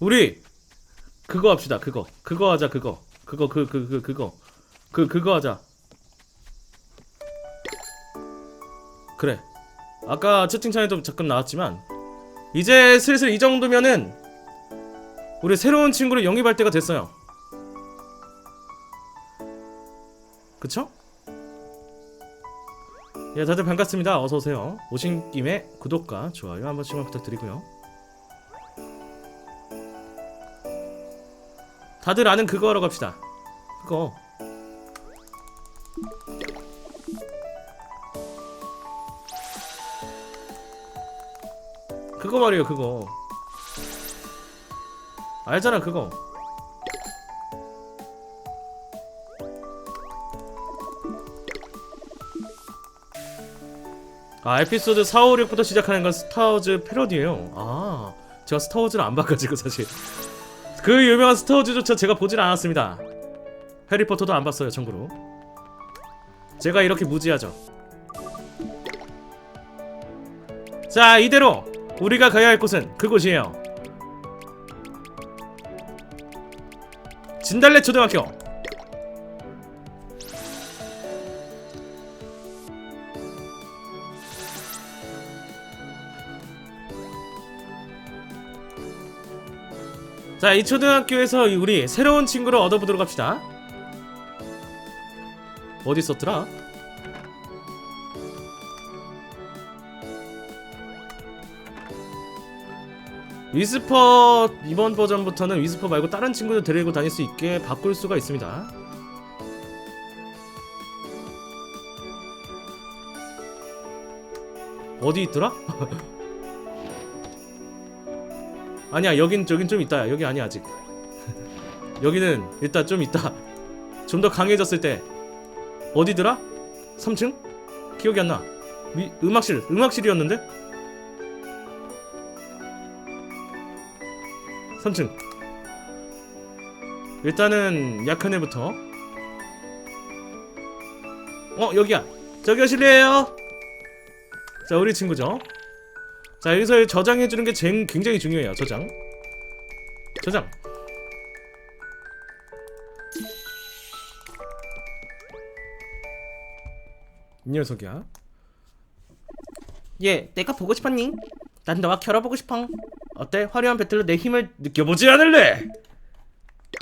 우리 그거 합시다. 그거. 그거 하자. 그거. 그거 그 그 그 그, 거 그, 그거 하자. 그래. 아까 채팅창에도 잠깐 나왔지만 이제 슬슬 이 정도면은 우리 새로운 친구를 영입할 때가 됐어요. 그쵸? 예, 다들 반갑습니다. 어서 오세요. 오신 김에 구독과 좋아요 한 번씩만 부탁드리고요. 다들 아는 그거 하러 갑시다. 그거. 그거 말이에요, 그거. 알잖아, 그거. 아, 에피소드 4, 5, 6부터 시작하는 건 스타워즈 패러디예요. 아, 제가 스타워즈를 안 봐가지고 사실 그 유명한 스타워즈조차 제가 보질 않았습니다. 해리포터도 안 봤어요, 참고로. 제가 이렇게 무지하죠. 자, 이대로 우리가 가야 할 곳은 그곳이에요. 진달래 초등학교. 자, 이 초등학교에서 이 우리 새로운 친구를 얻어보도록 합시다. 어디 있었더라? 위스퍼 이번 버전부터는 위스퍼 말고 다른 친구들 데리고 다닐 수 있게 바꿀 수가 있습니다. 어디 있더라? 아니야 여긴 저긴 좀 있다. 여기 아니야 아직. 여기는 일단 좀 있다. 좀 더 강해졌을 때. 어디더라? 3층? 기억이 안나. 미, 음악실 음악실이었는데? 3층. 일단은 약한 애부터. 어 여기야. 저기 오실래요? 자 우리 친구죠 자 여기서 저장해주는 게 쟁- 굉장히 중요해요 저장 저장 이 녀석이야 예, 내가 보고 싶었니? 난 너와 결혼보고 싶어. 어때? 화려한 배틀로 내 힘을 느껴보지 않을래?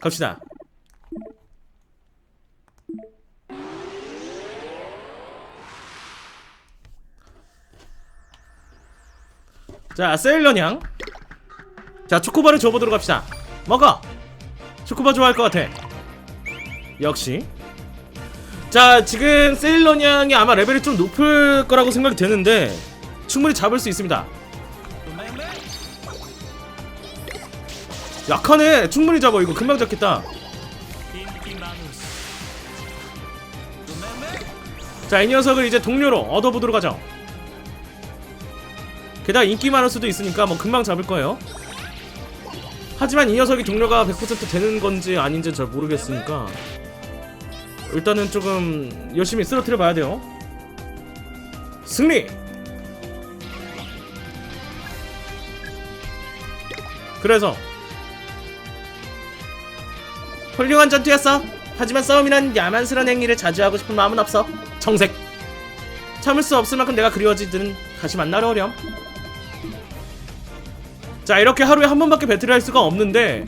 갑시다 자 세일러냥. 자 초코바를 줘보도록 합시다. 먹어! 초코바 좋아할 것 같아. 역시. 자 지금 세일러냥이 아마 레벨이 좀 높을 거라고 생각이 되는데 충분히 잡을 수 있습니다. 약하네. 충분히 잡아. 이거 금방 잡겠다. 자 이 녀석을 이제 동료로 얻어보도록 하죠 게다가 인기 많을 수도 있으니까 뭐 금방 잡을 거예요. 하지만 이 녀석이 동료가 100% 되는 건지 아닌지 잘 모르겠으니까 일단은 조금 열심히 쓰러뜨려 봐야 돼요. 승리! 그래서 훌륭한 전투였어. 하지만 싸움이란 야만스러운 행위를 자주 하고 싶은 마음은 없어. 청색! 참을 수 없을 만큼 내가 그리워지든 다시 만나러 오렴 자 이렇게 하루에 한 번밖에 배틀을 할 수가 없는데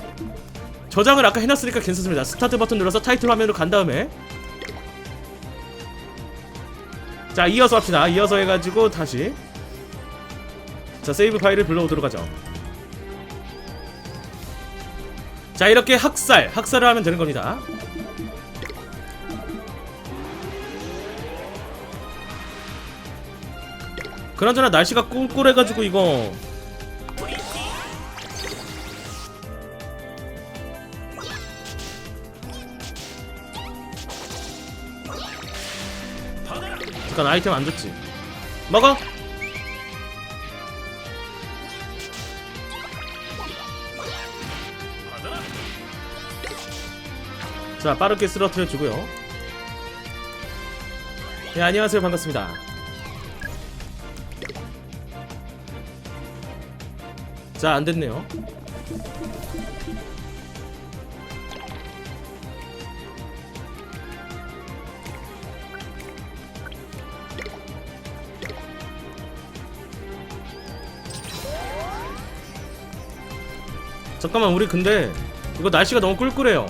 저장을 아까 해놨으니까 괜찮습니다. 스타트 버튼 눌러서 타이틀 화면으로 간 다음에 자 이어서 합시다. 이어서 해가지고 다시 자 세이브 파일을 불러오도록 하죠. 자 이렇게 학살 학살을 하면 되는 겁니다. 그나저나 날씨가 꿀꿀해가지고 이거 잠깐 아이템 안 줬지. 먹어! 자 빠르게 쓰러뜨려 주고요. 네 안녕하세요. 반갑습니다. 자 안됐네요 잠깐만 우리 근데 이거 날씨가 너무 꿀꿀해요.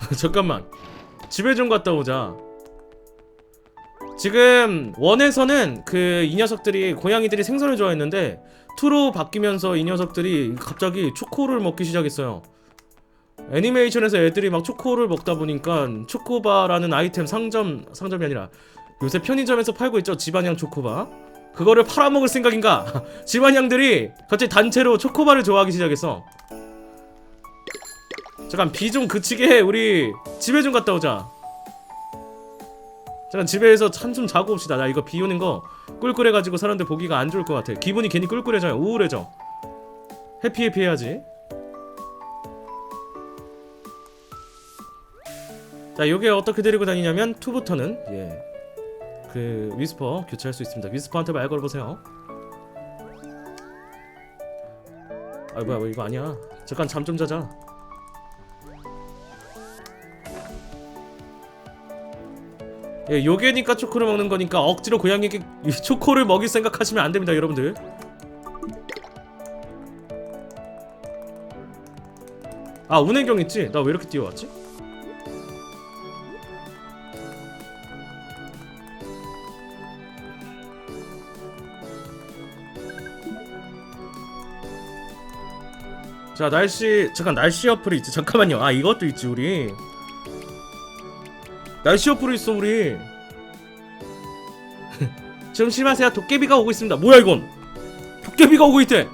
잠깐만. 집에 좀 갔다 오자. 지금 원에서는 그 이 녀석들이 고양이들이 생선을 좋아했는데 투로 바뀌면서 이 녀석들이 갑자기 초코를 먹기 시작했어요. 애니메이션에서 애들이 막 초코를 먹다 보니까 초코바라는 아이템 상점 상점이 아니라 요새 편의점에서 팔고 있죠? 집안향 초코바 그거를 팔아먹을 생각인가? 집안향들이 갑자기 단체로 초코바를 좋아하기 시작했어 잠깐 비 좀 그치게 해. 우리 집에 좀 갔다 오자. 잠깐 집에서 한숨 자고 옵시다. 나 이거 비 오는 거 꿀꿀해가지고 사람들 보기가 안 좋을 것 같아. 기분이 괜히 꿀꿀해져요. 우울해져. 해피 해피 해야지. 자 요게 어떻게 데리고 다니냐면 투부터는 예. 그 위스퍼 교체할 수 있습니다 위스퍼한테 말 걸어보세요 아 뭐야 뭐 이거 아니야 잠깐 잠 좀 자자 예, 요게니까 초코를 먹는 거니까 억지로 고양이에게 이 초코를 먹일 생각하시면 안 됩니다, 여러분들. 아, 운행경 있지? 나 왜 이렇게 뛰어왔지? 자, 날씨 잠깐 날씨 어플이 있지. 잠깐만요. 아, 이것도 있지, 우리. 날씨 어플이 있어 우리. 조심하세요. 도깨비가 오고 있습니다. 뭐야 이건? 도깨비가 오고 있대.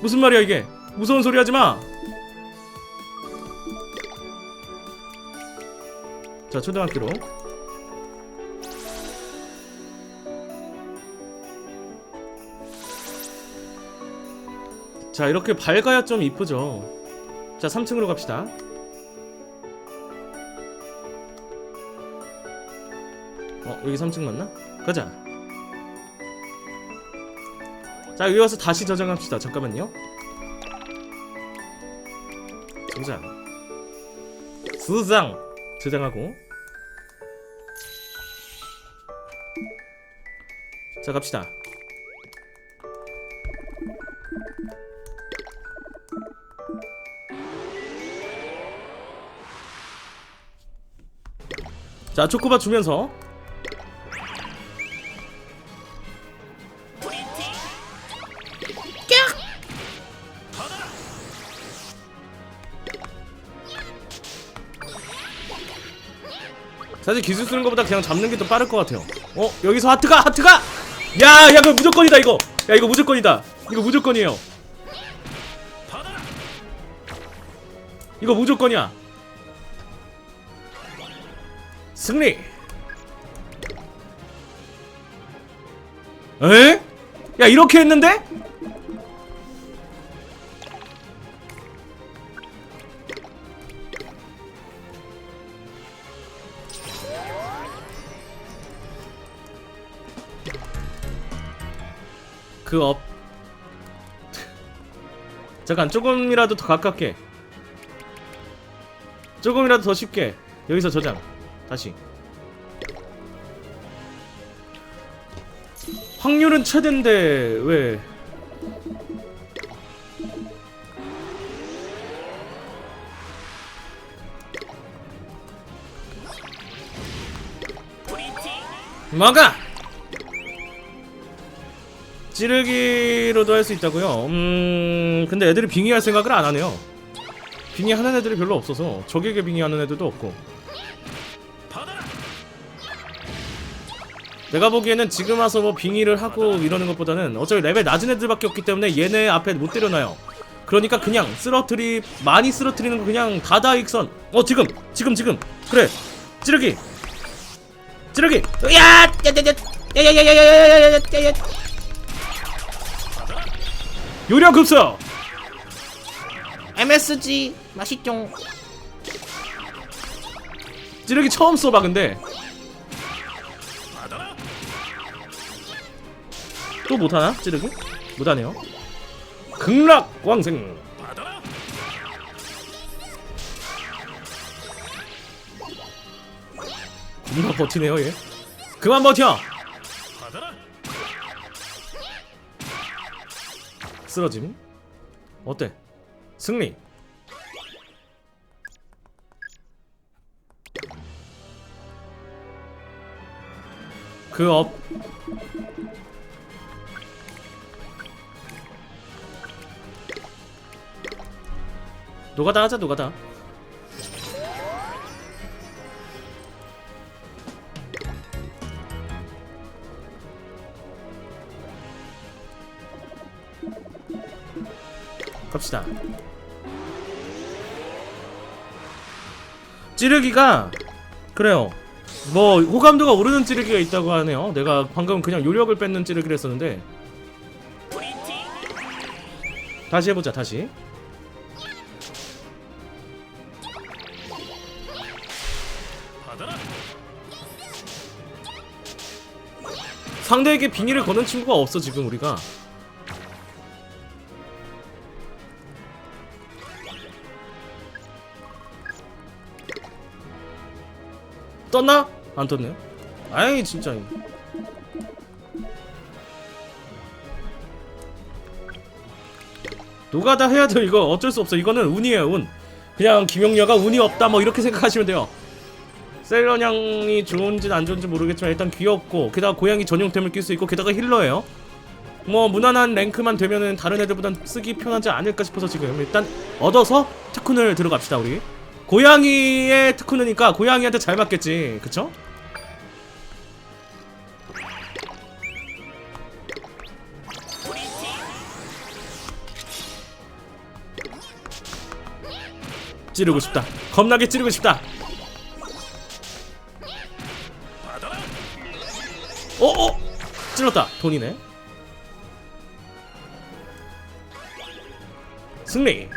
무슨 말이야 이게? 무서운 소리 하지마. 자 초등학교로 자 이렇게 밝아야 좀 이쁘죠. 자 3층으로 갑시다. 어 여기 3층 맞나? 가자. 자 여기 와서 다시 저장합시다. 잠깐만요. 저장. 수장 저장하고. 자 갑시다 자 초코바 주면서 사실 기술 쓰는 것보다 그냥 잡는 게 더 빠를 것 같아요. 어 여기서 하트가 하트가 야 야 이거 무조건이다 이거 야 이거 무조건이다 이거 무조건이에요. 이거 무조건이야. 승리. 에? 야 이렇게 했는데? 그 업. 잠깐 조금이라도 더 가깝게. 조금이라도 더 쉽게. 여기서 저장. 다시. 확률은 최대인데 왜? 막아! 찌르기로도 할 수 있다고요? 음... 근데 애들이 빙의할 생각을 안 하네요 빙의하는 애들이 별로 없어서 적에게 빙의하는 애들도 없고 내가 보기에는 지금 와서 뭐 빙의를 하고 이러는 것보다는 어차피 레벨 낮은 애들밖에 없기 때문에 얘네 앞에 못 때려놔요 그러니까 그냥 쓰러트리 많이 쓰러트리는 거 그냥 다다익선 어 지금 지금 지금 그래 찌르기 찌르기 야! 야야야야야야야야야야야야야 요령 급서 MSG 맛있죠 찌르기 처음 써봐 근데 또 못하나? 찌르기? 못하네요. 극락광생. 겁나 버티네요 얘? 그만 버텨! 쓰러짐. 어때? 승리. 그업 노가다 하자 노가다. 갑시다. 찌르기가 그래요. 뭐 호감도가 오르는 찌르기가 있다고 하네요. 내가 방금 그냥 요력을 뺏는 찌르기를 했었는데. 다시 해보자 다시 상대에게 빙의를 거는 친구가 없어 지금 우리가. 떴나? 안 떴네. 아이 진짜. 노가다 해야죠 이거. 어쩔 수 없어. 이거는 운이에요 운. 그냥 김용녀가 운이 없다 뭐 이렇게 생각하시면 돼요 셀러냥이 좋은지 안 좋은지 모르겠지만 일단 귀엽고 게다가 고양이 전용템을 낄 수 있고 게다가 힐러예요. 뭐 무난한 랭크만 되면은 다른 애들보단 쓰기 편하지 않을까 싶어서 지금 일단 얻어서 특훈을 들어갑시다 우리. 고양이의 특훈이니까 고양이한테 잘 맞겠지 그쵸? 찌르고 싶다. 겁나게 찌르고 싶다 어 어? 찔렀다. 돈이네. 승리.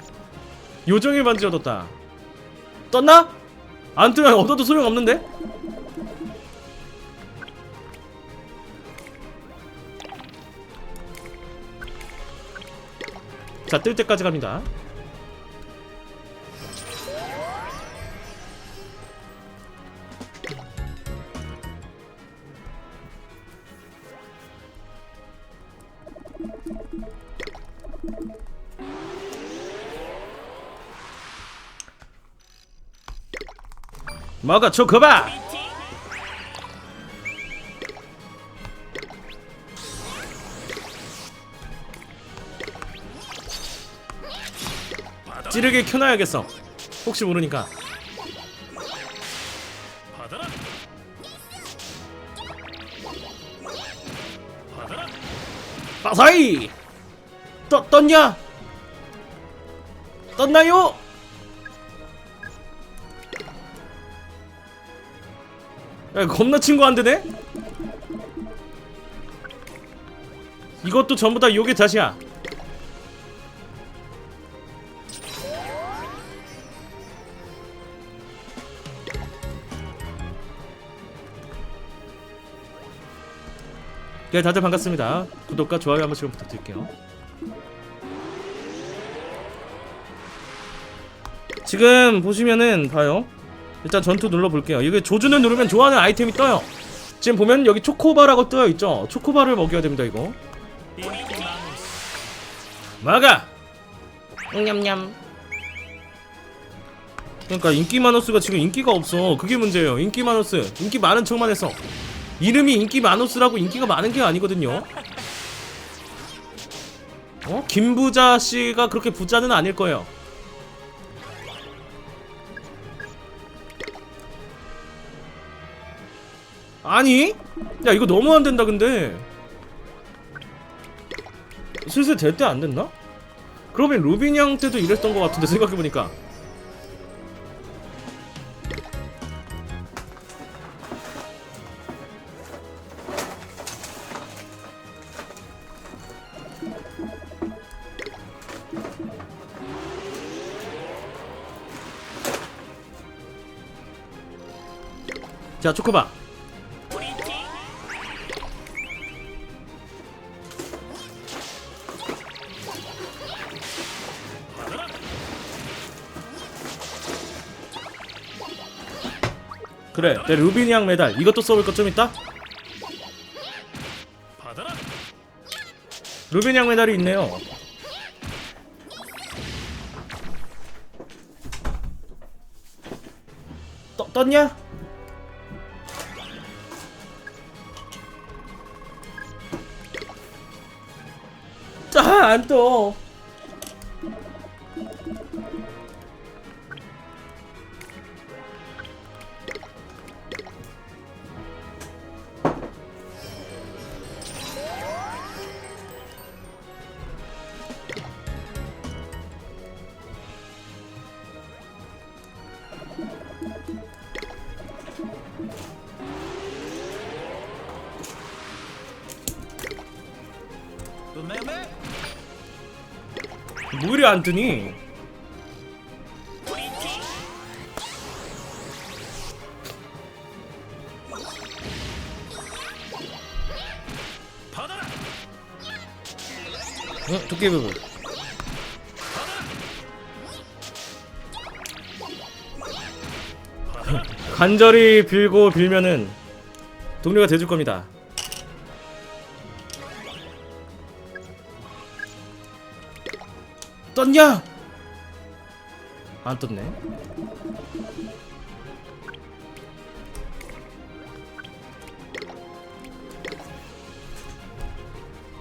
요정의 반지 얻었다. 떴나? 안 뜨면 얻어도 소용없는데? 자 뜰 때까지 갑니다 먹어 초코바 찌르게 켜놔야겠어. 혹시 모르니까. 빠사이! 떠, 떴냐? 떴나요? 야 겁나 친구 안 되네? 이것도 전부 다 욕의 탓이야. 네 다들 반갑습니다. 구독과 좋아요 한 번씩 부탁드릴게요. 지금 보시면은 봐요 일단 전투 눌러볼게요. 이게 조준을 누르면 좋아하는 아이템이 떠요. 지금 보면 여기 초코바라고 떠있죠? 초코바를 먹여야 됩니다 이거. 막아! 냠냠. 그러니까 인기 마노스가 지금 인기가 없어. 그게 문제예요. 인기 마노스. 인기 많은 척만 해서. 이름이 인기 마노스라고 인기가 많은 게 아니거든요. 어? 김부자 씨가 그렇게 부자는 아닐 거예요 아니? 야 이거 너무 안 된다 근데 슬슬 될 때 안 됐나? 그러면 루빈 양 때도 이랬던 것 같은데 생각해보니까 자 초코바 그래 내 루비니앙 메달 이것도 써볼 것 좀 있다? 받아라. 루비니앙 메달이 있네요 떠, 떴냐? 아 안 떠. 또 매매. 물이 안 뜨니? 받아라. 응, 도깨비 부 간절히 빌고 빌면은 동료가 돼줄 겁니다. 떴냐? 안 떴네.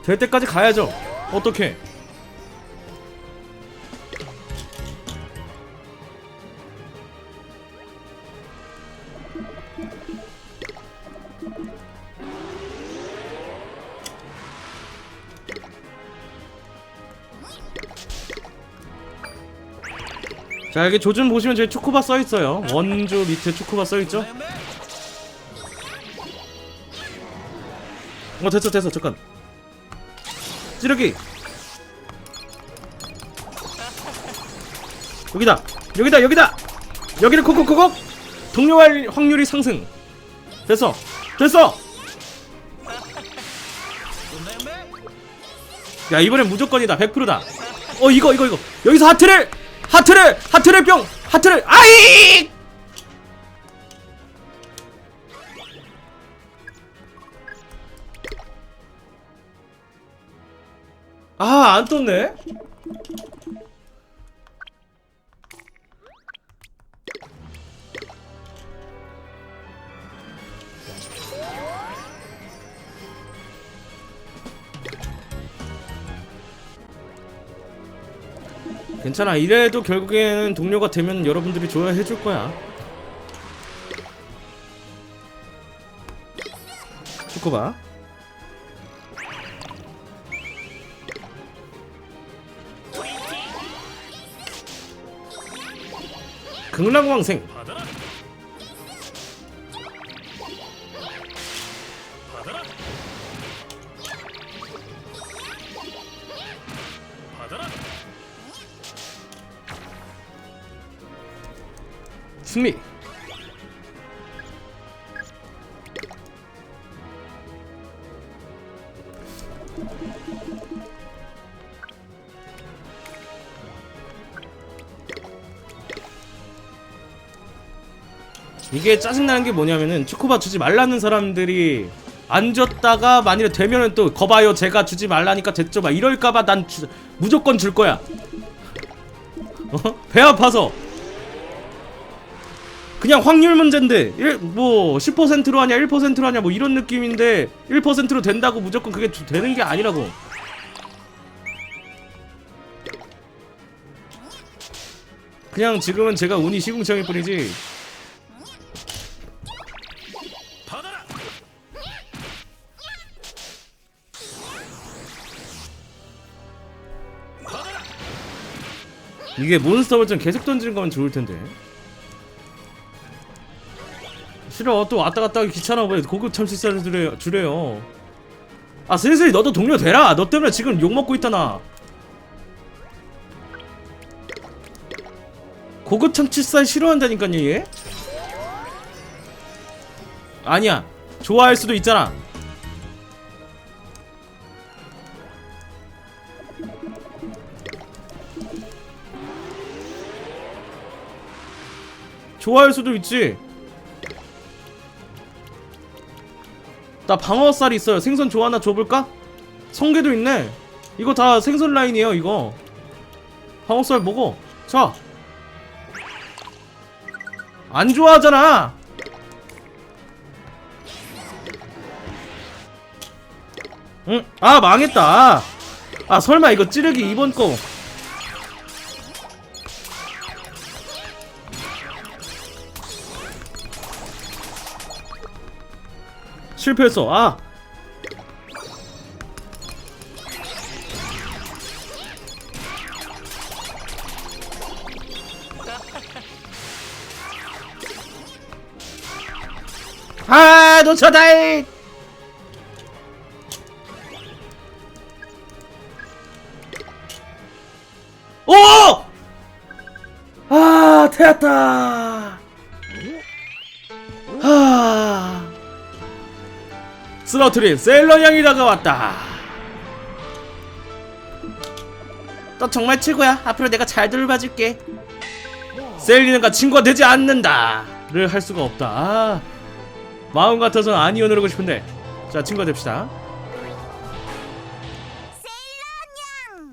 될 때까지 가야죠. 어떻게? 자 여기 조준 보시면 저기 초코바 써 있어요. 원조 밑에 초코바 써 있죠? 매매. 어 됐어 됐어 잠깐. 찌르기. 여기다 여기다 여기다 여기를 콕콕콕콕 동료할 확률이 상승. 됐어 됐어. 야 이번엔 무조건이다 100%다 어 이거 이거 이거 여기서 하트를 하트를 하트를 뿅 하트를 아이! 아안 떴네 괜찮아. 이래도 결국에는 동료가 되면 여러분들이 좋아해 줄 거야. 초코바 극락왕생 이게 짜증나는 게 뭐냐면은 초코바 주지 말라는 사람들이 안 줬다가 만일에 되면은 또 거봐요 제가 주지 말라니까 됐죠 막 이럴까봐 난 주- 무조건 줄 거야. 어? 배 아파서. 그냥 확률 문제인데 일, 뭐 10%로 하냐 1%로 하냐 뭐 이런 느낌인데 1%로 된다고 무조건 그게 주- 되는 게 아니라고. 그냥 지금은 제가 운이 시궁창일 뿐이지 이게 몬스터볼 좀 계속 던지는 거면 좋을 텐데. 싫어 또 왔다 갔다 하기 귀찮아 왜 고급 참치살을 주래요, 주래요. 아 슬슬 너도 동료 되라! 너 때문에 지금 욕먹고 있잖아 고급 참치살 싫어한다니까요 얘? 아니야. 좋아할 수도 있잖아 좋아할 수도 있지. 나 방어살이 있어요. 생선 좋아 하나 줘볼까? 성게도 있네. 이거 다 생선 라인이에요 이거. 방어살 먹어. 자 안 좋아하잖아. 응? 아 망했다. 아 설마 이거 찌르기 이번 거 실패했어 아 아, 놓쳤다이! 쓰러트린 셀러 양이 다가왔다. 너 정말 최고야. 앞으로 내가 잘 돌봐줄게. 셀리는가 친구가 되지 않는다 를 할 수가 없다. 아, 마음 같아서 아니온을 하고 싶은데. 자, 친구가 됩시다.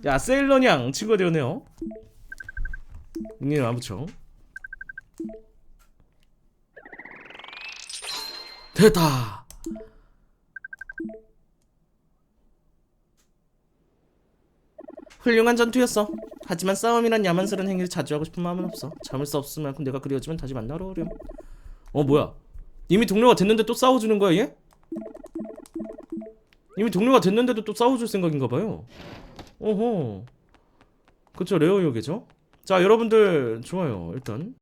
야, 세일러냥 친구가 되었네요. 닉네임 안 붙여. 됐다. 훌륭한 전투였어. 하지만 싸움이란 야만스러운 행위를 자주 하고 싶은 마음은 없어. 참을 수 없을 만큼 내가 그리워지면 다시 만나러 오렴. 어 뭐야? 이미 동료가 됐는데 또 싸워주는 거야 얘? 이미 동료가 됐는데도 또 싸워줄 생각인가 봐요. 어허. 그쵸 레어 요괴죠? 자 여러분들 좋아요 일단